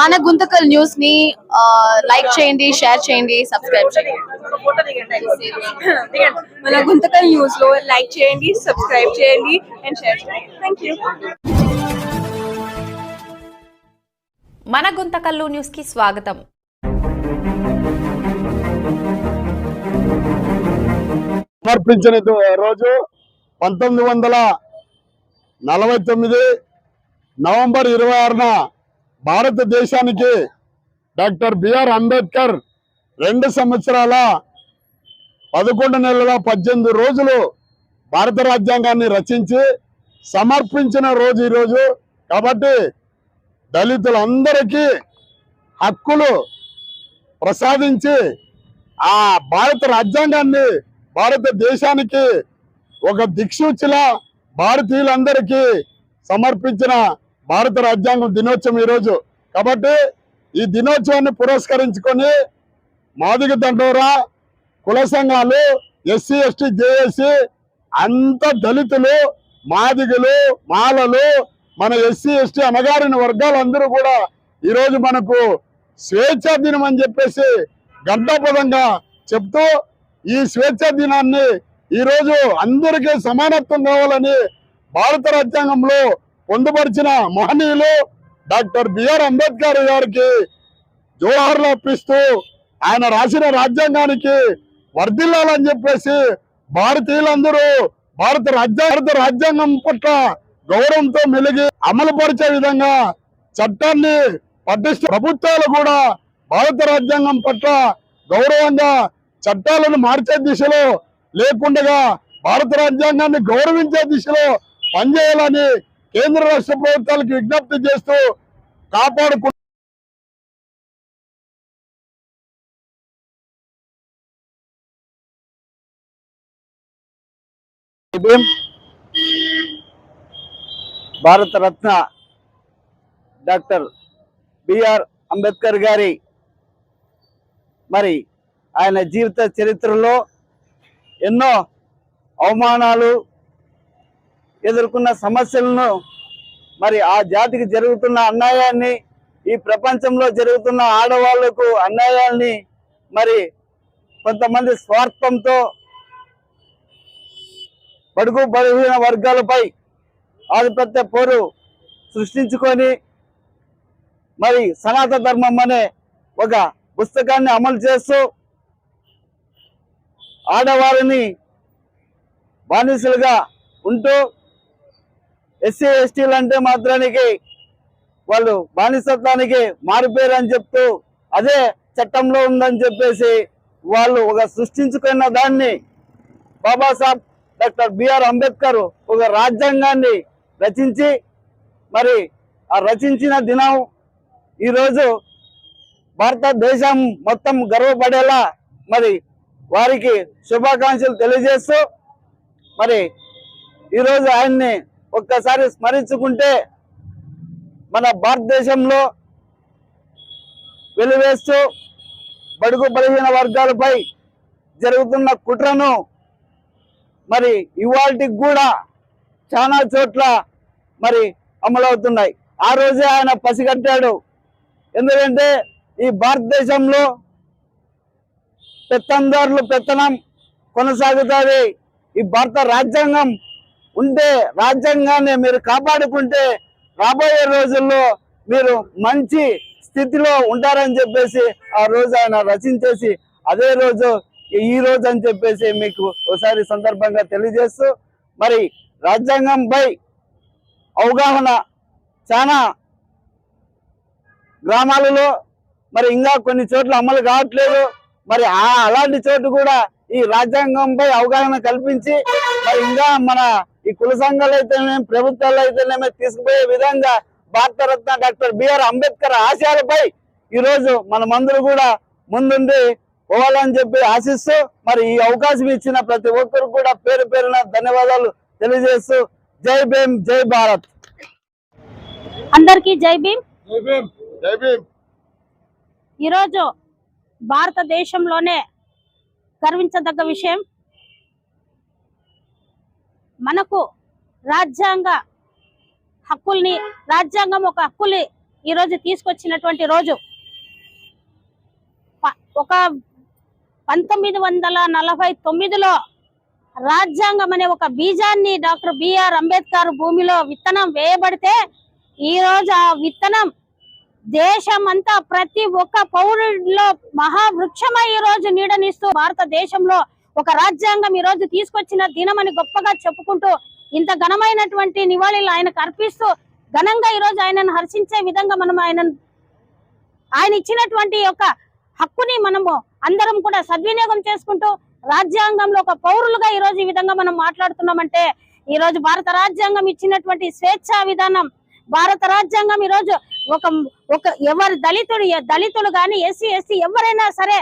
మన గుంతకల్ న్యూస్ని లైక్ చేయండి షేర్ చేయండి సబ్స్క్రైబ్ చేయండి. మన గుంతకల్ న్యూస్లో లైక్ చేయండి సబ్స్క్రైబ్ చేయండి అండ్ షేర్ చేయండి. థ్యాంక్ యూ మన గుంతకల్లు న్యూస్కి స్వాగతం. సమర్పించిన రోజు పంతొమ్మిది వందల నలభై తొమ్మిది నవంబర్ ఇరవై ఆరున భారతదేశానికి డాక్టర్ బిఆర్ అంబేద్కర్ రెండు సంవత్సరాల పదకొండు నెలల పద్దెనిమిది రోజులు భారత రాజ్యాంగాన్ని రచించి సమర్పించిన రోజు ఈరోజు కాబట్టి దళితులందరికీ హక్కులు ప్రసాదించి ఆ భారత రాజ్యాంగాన్ని భారతదేశానికి ఒక దిక్సూచిలా భారతీయులందరికీ సమర్పించిన భారత రాజ్యాంగం దినోత్సవం ఈరోజు. కాబట్టి ఈ దినోత్సవాన్ని పురస్కరించుకొని మాదిగ దండోరా కుల సంఘాలు ఎస్సీ ఎస్టీ జేఏసీ అంత దళితులు మాదిగలు మాలలు మన ఎస్సీ ఎస్టీ అనగారిన వర్గాలందరూ కూడా ఈరోజు మనకు స్వేచ్ఛా దినం అని చెప్పేసి గంటాపదంగా చెప్తూ ఈ స్వేచ్ఛా దినాన్ని ఈరోజు అందరికీ సమానత్వం కావాలని భారత రాజ్యాంగంలో పొందుపరిచిన మహనీయులు డాక్టర్ బిఆర్ అంబేద్కర్ గారికి జోహార్లు అర్పిస్తూ ఆయన రాసిన రాజ్యాంగానికి వర్ధిల్లాలని చెప్పేసి భారతీయులందరూ భారత రాజ్య భారత రాజ్యాంగం పట్ల గౌరవంతో మెలిగి అమలు పరిచే విధంగా చట్టాన్ని పటిష్ట ప్రభుత్వాలు కూడా భారత రాజ్యాంగం పట్ల గౌరవంగా చట్టాలను మార్చే దిశలో లేకుండా భారత రాజ్యాంగాన్ని గౌరవించే దిశలో పనిచేయాలని కేంద్ర రాష్ట్ర ప్రభుత్వాలకు విజ్ఞప్తి చేస్తూ కాపాడుకుంటూ భారతరత్న డాక్టర్ బిఆర్ అంబేద్కర్ గారి మరి ఆయన జీవిత చరిత్రలో ఎన్నో అవమానాలు ఎదుర్కొన్న సమస్యలను మరి ఆ జాతికి జరుగుతున్న అన్యాయాన్ని ఈ ప్రపంచంలో జరుగుతున్న ఆడవాళ్ళకు అన్యాయాన్ని మరి కొంతమంది స్వార్థంతో బడుగు బలహీన వర్గాలపై ఆధిపత్య పోరు సృష్టించుకొని మరి సనాతన ధర్మం అనే ఒక పుస్తకాన్ని అమలు చేస్తూ ఆడవారిని బానిసలుగా ఉంటూ ఎస్సీ ఎస్టీలు అంటే మాత్రానికి వాళ్ళు బానిసత్వానికి మారిపోయారు అని చెప్తూ అదే చట్టంలో ఉందని చెప్పేసి వాళ్ళు ఒక సృష్టించుకున్న దాన్ని బాబాసాహెబ్ డాక్టర్ బిఆర్ అంబేద్కర్ ఒక రాజ్యాంగాన్ని రచించి మరి ఆ రచించిన దినం ఈరోజు భారతదేశం మొత్తం గర్వపడేలా మరి వారికి శుభాకాంక్షలు తెలియజేస్తూ మరి ఈరోజు ఆయన్ని ఒక్కసారి స్మరించుకుంటే మన భారతదేశంలో వెలివేస్తూ బడుగు బలహీన వర్గాలపై జరుగుతున్న కుట్రను మరి ఇవాళకి కూడా చాలా చోట్ల మరి అమలవుతున్నాయి. ఆ రోజే ఆయన పసిగట్టాడు. ఎందుకంటే ఈ భారతదేశంలో పెత్తందారులు పెత్తనం కొనసాగుతుంది. ఈ భారత రాజ్యాంగం ఉంటే రాజ్యాంగాన్ని మీరు కాపాడుకుంటే రాబోయే రోజుల్లో మీరు మంచి స్థితిలో ఉంటారని చెప్పేసి ఆ రోజు ఆయన రచించేసి అదే రోజు ఈ రోజు అని చెప్పేసి మీకు ఒకసారి సందర్భంగా తెలియజేస్తూ మరి రాజ్యాంగంపై అవగాహన చాలా గ్రామాలలో మరి ఇంకా కొన్ని చోట్ల అమలు కావట్లేదు. మరి ఆ అలాంటి చోటు కూడా ఈ రాజ్యాంగంపై అవగాహన కల్పించి మరి ఇంకా మన ఈ కుల సంఘాలు అయితేనేమి ప్రభుత్వాలు అయితేనేమి తీసుకుపోయే విధంగా Bharat Ratna doctor B R Ambedkar ఆశయాలపై ఈ రోజు మనమందరూ కూడా ముందుండి పోవాలని చెప్పి ఆశిస్తూ మరి ఈ అవకాశం ఇచ్చిన ప్రతి ఒక్కరు కూడా పేరు పేరున ధన్యవాదాలు తెలియజేస్తూ జై భీమ్ జై భారత్. అందరికీ జై భీమ్. జై భీమ్ జై భీమ్. ఈరోజు భారతదేశంలోనే గర్వించదగ్గ విషయం మనకు రాజ్యాంగ హక్కుల్ని రాజ్యాంగం ఒక హక్కుల్ని ఈ రోజు తీసుకొచ్చినటువంటి రోజు. ఒక పంతొమ్మిది వందల నలభై తొమ్మిదిలో రాజ్యాంగం అనే ఒక బీజాన్ని డాక్టర్ బిఆర్ అంబేద్కర్ భూమిలో విత్తనం వేయబడితే ఈ రోజు ఆ విత్తనం దేశమంతా ప్రతి ఒక్క పౌరుడిలో మహావృక్షమై ఈ రోజు నీడనిస్తూ భారతదేశంలో ఒక రాజ్యాంగం ఈ రోజు తీసుకొచ్చిన దినమని గొప్పగా చెప్పుకుంటూ ఇంత ఘనమైనటువంటి నివాళులు ఆయనకు అర్పిస్తూ ఘనంగా ఈ రోజు ఆయనను హర్షించే విధంగా మనం ఆయన ఆయన ఇచ్చినటువంటి యొక్క హక్కుని మనము అందరం కూడా సద్వినియోగం చేసుకుంటూ రాజ్యాంగంలో ఒక పౌరులుగా ఈ రోజు ఈ విధంగా మనం మాట్లాడుతున్నామంటే ఈ రోజు భారత రాజ్యాంగం ఇచ్చినటువంటి స్వేచ్ఛా విధానం భారత రాజ్యాంగం ఈ రోజు ఒక ఒక ఎవరు దళితుడు దళితులు కానీ ఎస్సీ ఎస్సీ ఎవరైనా సరే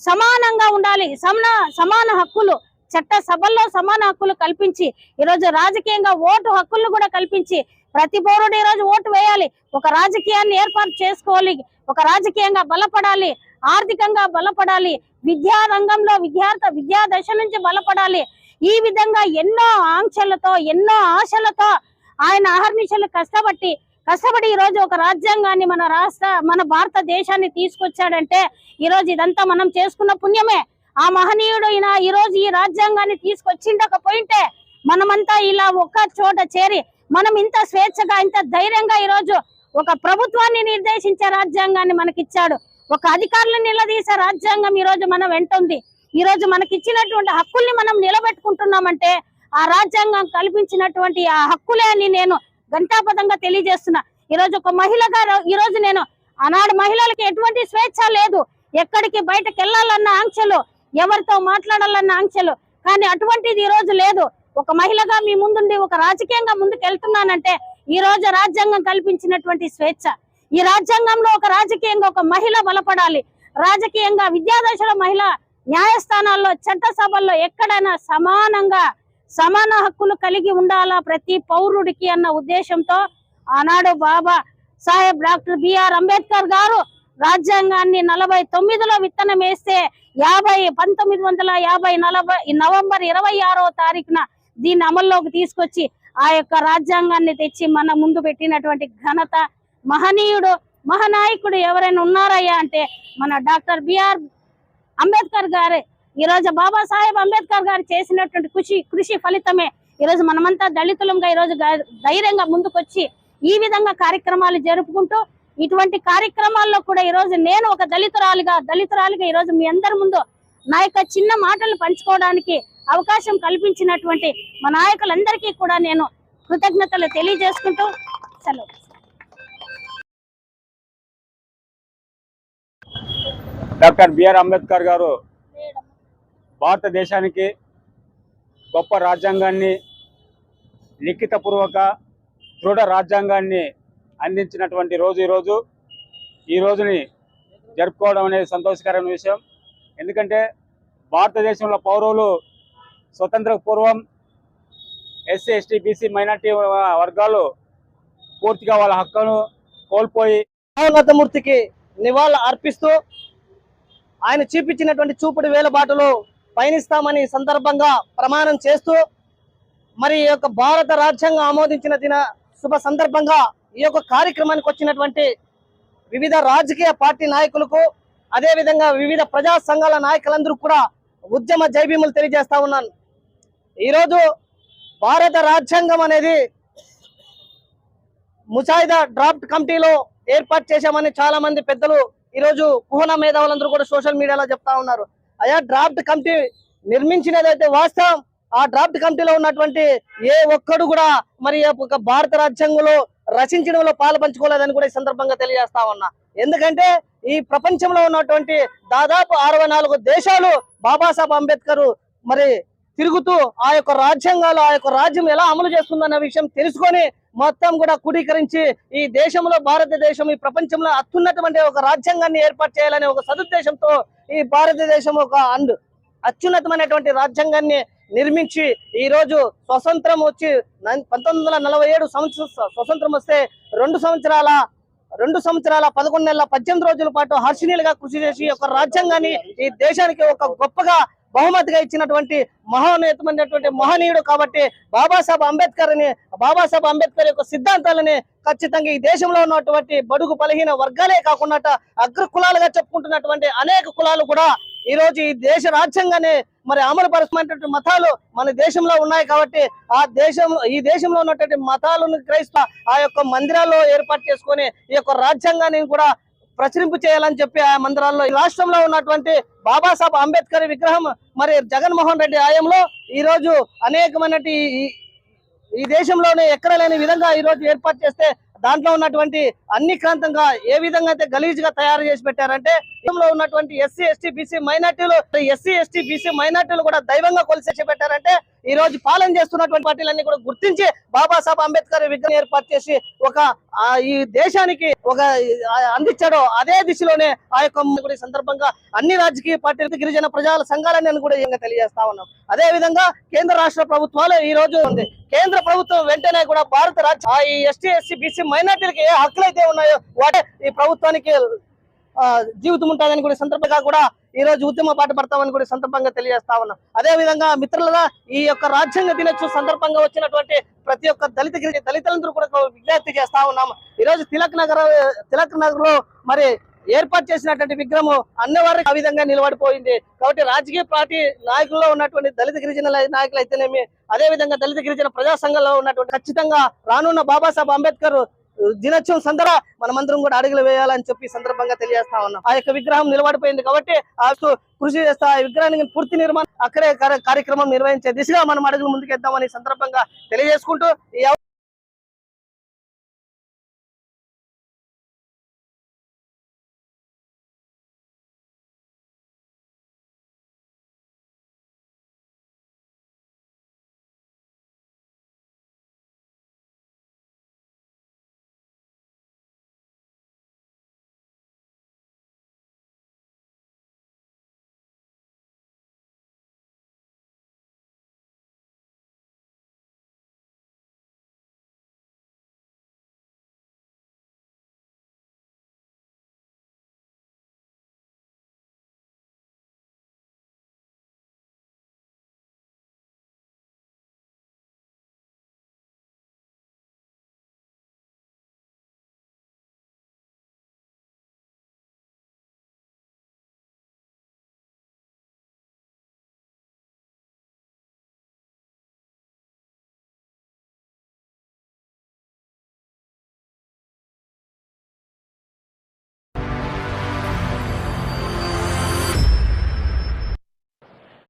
సమానంగా ఉండాలి. సమాన సమాన హక్కులు చట్ట సభల్లో సమాన హక్కులు కల్పించి ఈరోజు రాజకీయంగా ఓటు హక్కులను కూడా కల్పించి ప్రతి పౌరుడు ఈరోజు ఓటు వేయాలి. ఒక రాజకీయాన్ని ఏర్పాటు చేసుకోవాలి. ఒక రాజకీయంగా బలపడాలి. ఆర్థికంగా బలపడాలి. విద్యా రంగంలో విద్యార్థి విద్యా దశ నుంచి బలపడాలి. ఈ విధంగా ఎన్నో ఆంక్షలతో ఎన్నో ఆశలతో ఆయన అహర్నిశలు కష్టపట్టి కష్టపడి ఈ రోజు ఒక రాజ్యాంగాన్ని మన రాష్ట్ర మన భారతదేశాన్ని తీసుకొచ్చాడంటే ఈ రోజు ఇదంతా మనం చేసుకున్న పుణ్యమే. ఆ మహనీయుడు ఈయన ఈ రోజు ఈ రాజ్యాంగాన్ని తీసుకొచ్చిండకపోయింటే మనమంతా ఇలా ఒక్క చోట చేరి మనం ఇంత స్వేచ్ఛగా ఇంత ధైర్యంగా ఈ రోజు ఒక ప్రభుత్వాన్ని నిర్దేశించే రాజ్యాంగాన్ని మనకిచ్చాడు. ఒక అధికారులను నిలదీసే రాజ్యాంగం ఈ రోజు మన వెంట ఉంది ఈ రోజు మనకిచ్చినటువంటి హక్కుల్ని మనం నిలబెట్టుకుంటున్నామంటే ఆ రాజ్యాంగం కల్పించినటువంటి ఆ హక్కులే అని నేను ఘంటాపదంగా తెలియజేస్తున్నా. ఈ రోజు ఒక మహిళగా ఈరోజు ఈ రోజు నేను ఆనాడు మహిళలకి ఎటువంటి స్వేచ్ఛ లేదు. ఎక్కడికి బయటకు వెళ్ళాలన్న ఆంక్షలు ఎవరితో మాట్లాడాలన్న ఆంక్షలు కానీ అటువంటిది ఈ రోజు లేదు. ఒక మహిళగా మీ ముందుండి ఒక రాజకీయంగా ముందుకు వెళ్తున్నానంటే ఈ రోజు రాజ్యాంగం కల్పించినటువంటి స్వేచ్ఛ. ఈ రాజ్యాంగంలో ఒక రాజకీయంగా ఒక మహిళ బలపడాలి. రాజకీయంగా విద్యాదశలో మహిళ న్యాయస్థానాల్లో చట్టసభల్లో ఎక్కడైనా సమానంగా సమాన హక్కులు కలిగి ఉండాలా ప్రతి పౌరుడికి అన్న ఉద్దేశంతో ఆనాడు Baba Saheb doctor B R Ambedkar గారు రాజ్యాంగాన్ని నలభై తొమ్మిదిలో విత్తనం వేస్తే యాభై పంతొమ్మిది వందల యాభై నలభై నవంబర్ ఇరవై ఆరో తారీఖున దీన్ని అమల్లోకి తీసుకొచ్చి ఆ యొక్క రాజ్యాంగాన్ని తెచ్చి మన ముందు పెట్టినటువంటి ఘనత మహనీయుడు మహానాయకుడు ఎవరైనా ఉన్నారయ్యా అంటే మన డాక్టర్ బిఆర్ అంబేద్కర్ గారే. ఈ రోజు బాబాసాహెబ్ అంబేద్కర్ గారు చేసినటువంటి కృషి కృషి ఫలితమే. ఈ రోజు మనమంతా దళితులంగా ఈ రోజు ధైర్యంగా ముందుకొచ్చి ఈ విధంగా కార్యక్రమాలు జరుపుకుంటూ ఇటువంటి కార్యక్రమాల్లో కూడా ఈ రోజు నేను ఒక దళితురాలిగా దళితురాలిగా ఈ రోజు మీ అందరి ముందు నా యొక్క చిన్న మాటలు పంచుకోవడానికి అవకాశం కల్పించినటువంటి మా నాయకులందరికీ కూడా నేను కృతజ్ఞతలు తెలియజేసుకుంటూ సెలవు. డాక్టర్ బిఆర్ అంబేద్కర్ గారు భారతదేశానికి గొప్ప రాజ్యాంగాన్ని లిఖితపూర్వక దృఢ రాజ్యాంగాన్ని అందించినటువంటి రోజు ఈరోజు ఈ రోజుని జరుపుకోవడం అనేది సంతోషకరమైన విషయం. ఎందుకంటే భారతదేశంలో పౌరులు స్వతంత్ర పూర్వం ఎస్సీ ఎస్టీ బీసీ మైనార్టీ వర్గాలు పూర్తిగా వాళ్ళ హక్కును కోల్పోయి మహోన్నతమూర్తికి నివాళులు అర్పిస్తూ ఆయన చూపించినటువంటి చూపుడు వేల బాటలో పయనిస్తామని సందర్భంగా ప్రమాణం చేస్తూ మరి ఈ యొక్క భారత రాజ్యాంగం ఆమోదించిన దిన శుభ సందర్భంగా ఈ యొక్క కార్యక్రమానికి వచ్చినటువంటి వివిధ రాజకీయ పార్టీ నాయకులకు అదే విధంగా వివిధ ప్రజా సంఘాల నాయకులందరూ కూడా ఉద్యమ జైభీములు తెలియజేస్తా ఉన్నాను. ఈరోజు భారత రాజ్యాంగం అనేది ముసాయిదా డ్రాఫ్ట్ కమిటీలో ఏర్పాటు చేశామని చాలా మంది పెద్దలు ఈరోజు కుహన మేధావులందరూ కూడా సోషల్ మీడియాలో చెప్తా ఉన్నారు. అయ్యా డ్రాఫ్ట్ కమిటీ నిర్మించినదైతే వాస్తవం. ఆ డ్రాఫ్ట్ కమిటీలో ఉన్నటువంటి ఏ ఒక్కడు కూడా మరి ఒక భారత రాజ్యాంగంలో రచించడంలో పాలు పంచుకోలేదని కూడా ఈ సందర్భంగా తెలియజేస్తా ఉన్నా. ఎందుకంటే ఈ ప్రపంచంలో ఉన్నటువంటి దాదాపు అరవై నాలుగు దేశాలు బాబాసాహెబ్ అంబేద్కర్ మరి తిరుగుతూ ఆ యొక్క రాజ్యాంగాలు ఆ యొక్క రాజ్యం ఎలా అమలు చేస్తుందన్న విషయం తెలుసుకొని మొత్తం కూడా క్రోడీకరించి ఈ దేశంలో భారతదేశం ఈ ప్రపంచంలో అత్యున్నతమైన ఒక రాజ్యాంగాన్ని ఏర్పాటు చేయాలనే ఒక సదుద్దేశంతో ఈ భారతదేశం ఒక అండ్ అత్యున్నతమైనటువంటి రాజ్యాంగాన్ని నిర్మించి ఈ రోజు స్వతంత్రం వచ్చి పంతొమ్మిది వందల నలభై ఏడు సంవత్సరం స్వతంత్రం వస్తే రెండు సంవత్సరాల రెండు సంవత్సరాల పదకొండు నెలల పద్దెనిమిది రోజుల పాటు హర్షణీయులుగా కృషి చేసి ఒక రాజ్యాంగాన్ని ఈ దేశానికి ఒక గొప్పగా బహుమతిగా ఇచ్చినటువంటి మహోన్నతమైనటువంటి మహనీయుడు కాబట్టి బాబాసాహెబ్ అంబేద్కర్ అని బాబాసాహెబ్ అంబేద్కర్ యొక్క సిద్ధాంతాలని ఖచ్చితంగా ఈ దేశంలో ఉన్నటువంటి బడుగు బలహీన వర్గాలే కాకుండా అగ్ర కులాలుగా చెప్పుకుంటున్నటువంటి అనేక కులాలు కూడా ఈ రోజు ఈ దేశ రాజ్యాంగాన్ని మరి అమలు పరచమైనటువంటి మతాలు మన దేశంలో ఉన్నాయి కాబట్టి ఆ దేశం ఈ దేశంలో ఉన్నటువంటి మతాలను క్రైస్తవ ఆ యొక్క మందిరాల్లో ఏర్పాటు చేసుకొని ఈ యొక్క రాజ్యాంగాన్ని కూడా ప్రచురింపు చేయాలని చెప్పి ఆ మందిరాల్లో ఈ రాష్ట్రంలో ఉన్నటువంటి బాబాసాహెబ్ అంబేద్కర్ విగ్రహం మరి జగన్మోహన్ రెడ్డి ఆయంలో ఈ రోజు ఈ- దేశంలోనే ఎక్కడ లేని విధంగా ఈ రోజు ఏర్పాటు చేస్తే దాంట్లో ఉన్నటువంటి అన్ని క్రాంతంగా ఏ విధంగా అయితే గలీజ్గా తయారు చేసి పెట్టారంటే దేశంలో ఉన్నటువంటి ఎస్సీ ఎస్టీ బీసీ మైనార్టీలు ఎస్సీ ఎస్టీ బీసీ మైనార్టీలు కూడా దైవంగా కొలిసేసి పెట్టారంటే ఈ రోజు పాలన చేస్తున్నటువంటి పార్టీలన్నీ కూడా గుర్తించి బాబాసాహెబ్ అంబేద్కర్ విగ్రహం ఏర్పాటు చేసి ఒక ఈ దేశానికి ఒక అందించాడో అదే దిశలోనే ఆ యొక్క సందర్భంగా అన్ని రాజకీయ పార్టీలకు గిరిజన ప్రజల సంఘాలని కూడా ఇంకా తెలియజేస్తా ఉన్నాం. అదే విధంగా కేంద్ర రాష్ట్ర ప్రభుత్వాలు ఈ రోజు ఉంది. కేంద్ర ప్రభుత్వం వెంటనే కూడా భారత రాజ్య ఈ ఎస్టీ ఎస్సీ బీసీ మైనార్టీలకు ఏ హక్కులు అయితే ఉన్నాయో వాటే ఈ ప్రభుత్వానికి జీవితం ఉంటుందని కూడా సందర్భంగా కూడా ఈ రోజు ఉద్యమ పాట పడతామని కూడా సందర్భంగా తెలియజేస్తా ఉన్నాం. అదే విధంగా మిత్రులుగా ఈ యొక్క రాజ్యాంగ దినోత్సవం సందర్భంగా వచ్చినటువంటి ప్రతి ఒక్క దళిత గిరి దళితులందరూ కూడా విజ్ఞప్తి చేస్తా ఉన్నాం. ఈ రోజు తిలక్ నగర్ తిలక్ నగర్లో మరి ఏర్పాటు చేసినటువంటి విగ్రహం అన్నవారికి ఆ విధంగా నిలబడిపోయింది. కాబట్టి రాజకీయ పార్టీ నాయకుల్లో ఉన్నటువంటి దళిత గిరిజన నాయకులు అయితేనేమి అదే విధంగా దళిత గిరిజన ప్రజా సంఘంలో ఉన్నటువంటి ఖచ్చితంగా రానున్న బాబాసాహెబ్ అంబేద్కర్ దినోత్సవం సందర మనమందరం కూడా అడుగులు వేయాలని చెప్పి సందర్భంగా తెలియజేస్తా ఉన్నాం. ఆ యొక్క విగ్రహం నిలబడిపోయింది కాబట్టి ఆ సు- కృషి చేస్తా ఆ విగ్రహానికి పూర్తి నిర్మాణం అక్కడే కార్యక్రమం నిర్వహించే దిశగా మనం అడుగులు ముందుకేద్దామని సందర్భంగా తెలియజేసుకుంటూ